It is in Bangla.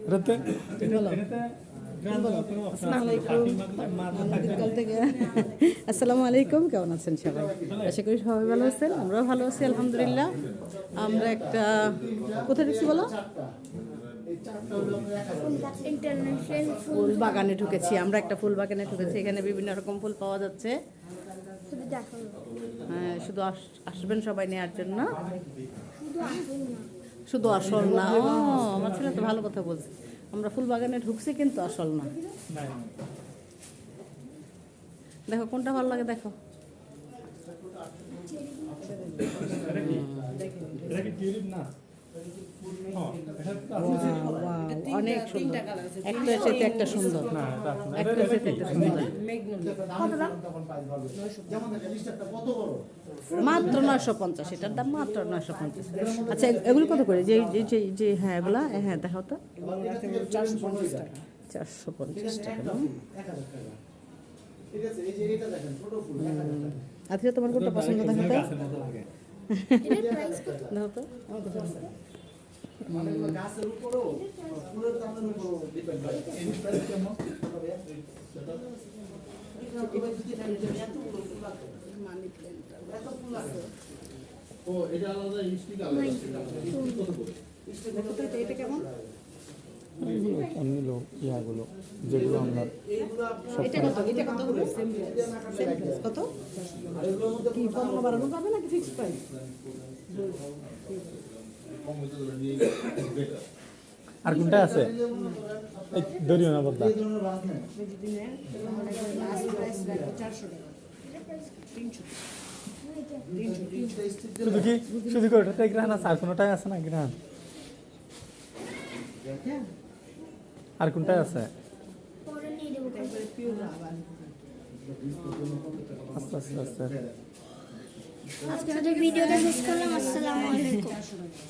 এটাতে আসসালামু আলাইকুম কেমন আছেন সবাই আশা করি সবাই ভালো আছেন আমরাও ভালো আছি আলহামদুলিল্লাহ আমরা একটা কোথায় ঢুকছি বলো? ইন্টারন্যাশনাল ফুল বাগানে ঢুকেছি আমরা একটা ফুল বাগানে ঢুকেছি। এখানে বিভিন্ন রকম ফুল পাওয়া যাচ্ছে। শুধু হ্যাঁ, শুধু আস- আসবেন সবাই নেওয়ার জন্য। শুধু আসল না। ও, আমার ছেলে তো ভালো কথা বলছে। আমরা ফুল বাগানে ঢুকছি কিন্তু আসল না। দেখো, কোনটা ভালো লাগে দেখো। না? অনেক সুন্দর। একটা চেয়ে একটা সুন্দর। এটা একটা সুন্দর মাত্র নয়শো পঞ্চাশ এটার দাম মাত্র নয়শো পঞ্চাশ। আচ্ছা এগুলো কত করে? যে যে যে যে হ্যাঁ এগুলা হ্যাঁ দেখাও তো। চারশো পঞ্চাশ টাকা না? আচ্ছা তোমার কোনটা পছন্দ দেখো কত? ও এটা আলাদা স্টিক আলাদা কত করে দেখো তো এটা- এটা কেমন এগুলো ইয়াগুলো যেগুলো আমরা কত? কি বাড়ানো যাবে নাকি ফিক্সড প্রাইস আর কোনটা আছে? এই দরিও না বদলা। শুধু কি? শুধু কি ওটাতে গ্রান আছে? আর কোনোটাই আছে না গ্রান? আর কোনটাই আছে? আস্তে আস্তে আস্তে। আজকে ভিডিওটা শেষ করলাম আসসালামু আলাইকুম।